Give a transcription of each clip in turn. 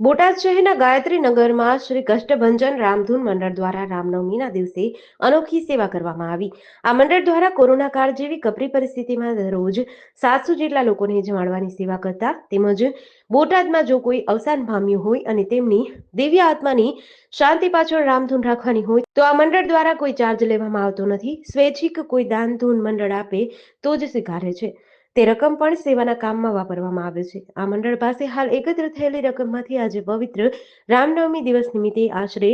બોટાદ શહેરના ગાયત્રી નગરમાં શ્રી કષ્ટભંજન રામધૂન મંડળ દ્વારા રામનવમીના દિવસે અનોખી સેવા કરવામાં આવી. આ મંડળ દ્વારા કોરોના કાળ જેવી કપરી પરિસ્થિતિમાં દરરોજ સાતસો જેટલા લોકોને જમાડવાની સેવા કરતા તેમજ બોટાદમાં જો કોઈ અવસાન પામ્યું હોય અને તેમની દિવ્ય આત્માની શાંતિ પાછળ રામધૂન રાખવાની હોય તો આ મંડળ દ્વારા કોઈ ચાર્જ લેવામાં આવતો નથી. સ્વૈચ્છિક કોઈ દાન ધૂન મંડળ આપે તો જ સ્વીકારે છે. તે રકમ પણ સેવાના કામમાં વાપરવામાં આવે છે. આ મંડળ પાસે હાલ એકત્ર થયેલી રકમમાંથી આજે પવિત્ર રામનવમી દિવસ નિમિત્તે આશરે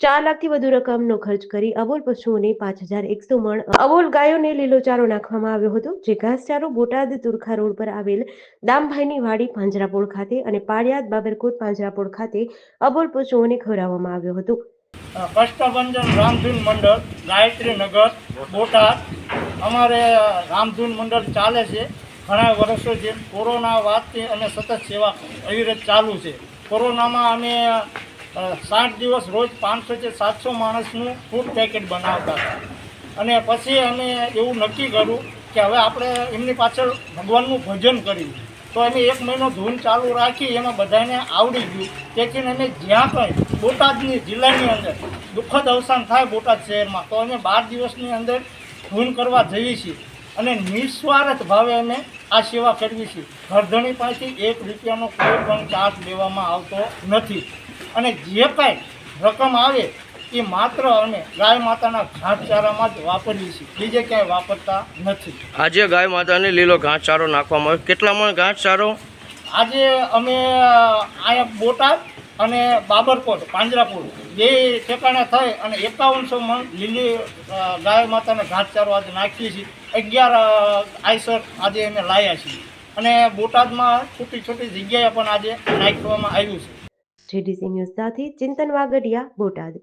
ચાર લાખથી વધુ રકમનો ખર્ચ કરી અબોલ પશુઓને પાંચ હજાર એકસો મણ, અબોલ ગાયોને લીલો ચારો નાખવામાં આવ્યો હતો. જે ઘાસચારો બોટાદ તુરખા રોડ પર આવેલ દામભાઈની વાડી પાંજરાપોળ ખાતે અને પાળિયાદ બાબરકોટ પાંજરાપોળ ખાતે અબોલ પશુઓને ખવડાવવામાં આવ્યો હતો. કષ્ટભંજન રામધૂન મંડળ, ગાયત્રી નગર, બોટાદ. અમારે રામધૂન મંડળ ચાલે છે. ઘણા વર્ષો જેમ કોરોના વાતથી અને સતત સેવા અવિરત ચાલુ છે. કોરોનામાં અમે સાઠ દિવસ રોજ પાંચસોથી સાતસો માણસનું ફૂડ પેકેટ બનાવતા હતા. અને પછી અમે એવું નક્કી કર્યું કે હવે આપણે એમની પાછળ ભગવાનનું ભજન કર્યું. તો અમે એક મહિનો ધૂન ચાલુ રાખી એમાં બધાને આવડી ગયું. તેથી અમે જ્યાં કંઈ બોટાદની જિલ્લાની અંદર દુઃખદ અવસાન થાય બોટાદ શહેરમાં, તો અમે બાર દિવસની અંદર ધૂન કરવા જઈએ છીએ. અને નિસ્વાર્થ ભાવે અમે આ સેવા કરવી છીએ ઘરધણી પાસેથી એક રૂપિયાનો કોઈ પણ ચાર્જ લેવામાં આવતો નથી. અને જે કાંઈ રકમ આવે એ માત્ર અમે ગાય માતાના ઘાસચારામાં જ વાપરીએ છીએ. બીજે ક્યાંય વાપરતા નથી. આજે ગાય માતાને લીલો ઘાસચારો નાખવામાં આવ્યો કેટલા મણ ઘાસચારો? આજે અમે અહીંયા બોટાદ અને બાબરકોટ પાંજરાપુર બે ઠેકાણા થઈ અને એકાવનસો મણ લીલી ગાય માતાના ઘાસચારો આજે નાખીએ છીએ. અગિયાર આઈસર આજે અમે લાવ્યા છીએ. અને બોટાદમાં છોટી છોટી જગ્યાએ પણ આજે નાખવામાં આવ્યું છે. જીડીસી ન્યૂઝ સાથે ચિંતન વાગડિયા, બોટાદ.